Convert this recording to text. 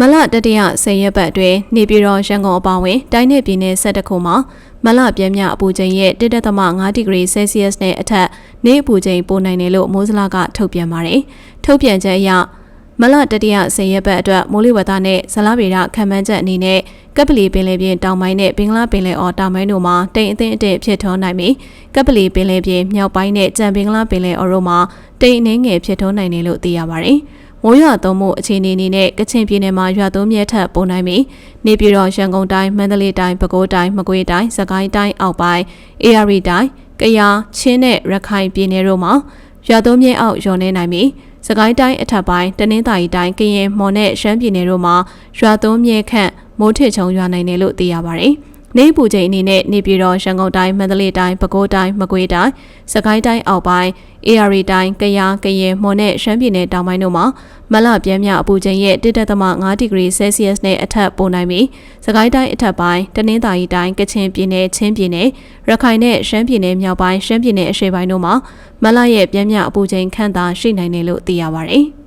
မလတတိယဆယ်ရက်ပတ်အတွင်းနေပြည်တော်ရန်ကုန်အပါအဝင်တိုင်းနယ်ပြည်နယ်12ခုမှာမလပြင်းမြအပူချိန်ရဲ့1.5ဒီဂရီဆဲလ်စီယပ်စ်နဲ့အထက်နေအပူချိန်ပိုနိုင်တယ်လို့မိုးစလာကထုတ်ပြန်ပါတယ်။ထုတ်ပြန်ချက်အရမလတတိယဆယ်ရက်ပတ်အတွက်မိုးလေဝသနဲ့ဇလဗေဒခံမှန်းချက်အနေနဲ့ကပ်ပလီပင်လယ်ပြင်တောင်ပိုင်းနဲ့ဘင်္ဂလားပင်လယ်အော်တောင်ပိုင်းတို့မှာတိမ်အထင်အထင်ဖြစ်ထွန်းနိုင်ပြီးကပ်ပလီပင်လယ်ပြင်မြောက်ပိုင်းနဲ့ကြံဘင်္ဂလားပင်လယ်အော်တို့မှာတိမ်အနှင်းငယ်ဖြစ်ထွန်းနိုင်တယ်လို့သိရပါတယ်။ မိုးရွာသွန်းမှုအခြေအနေအနေနဲ့ကချင်ပြည်နယ်မှာရွာသွန်းမြဲထက်ပိုနိုင်ပြီးနေပြည်တော်ရန်ကုန်တိုင်းမန္တလေးတိုင်းပဲခူးတိုင်းမကွေးတိုင်းစကိုင်းတိုင်းအောက်ပိုင်းအေရီတိုင်းကယားချင်းနဲ့ရခိုင်ပြည်နယ်တို့မှာရွာသွန်းမြဲအောက်ရွာနေနိုင်ပြီးစကိုင်းတိုင်းအထက်ပိုင်းတနင်္သာရီတိုင်းကရင်မော်နဲ့ရှမ်းပြည်နယ်တို့မှာရွာသွန်းမြဲခန့်မိုးထစ်ချုံရွာနိုင်တယ်လို့သိရပါတယ်။ နေပူချိန်အနေနဲ့နေပြည်တော်ရန်ကုန်တိုင်းမန္တလေးတိုင်းပဲခူးတိုင်းမကွေးတိုင်းစကိုင်းတိုင်းအောက်ပိုင်း AR တိုင်းကယားကရင်မော်နဲ့ရှမ်းပြည်နယ်တောင်ပိုင်းတို့မှာမလပြင်းမြအပူချိန်ရဲ့1.5ဒီဂရီဆဲလ်စီယပ်စ်နဲ့အထက်ပိုနိုင်ပြီးစကိုင်းတိုင်းအထက်ပိုင်းတနင်္သာရီတိုင်းကချင်ပြည်နယ်ချင်းပြည်နယ်ရခိုင်နဲ့ရှမ်းပြည်နယ်မြောက်ပိုင်းရှမ်းပြည်နယ်အရှေ့ပိုင်းတို့မှာမလရဲ့ပြင်းမြအပူချိန်ခန့်သာရှိနိုင်တယ်လို့သိရပါတယ်။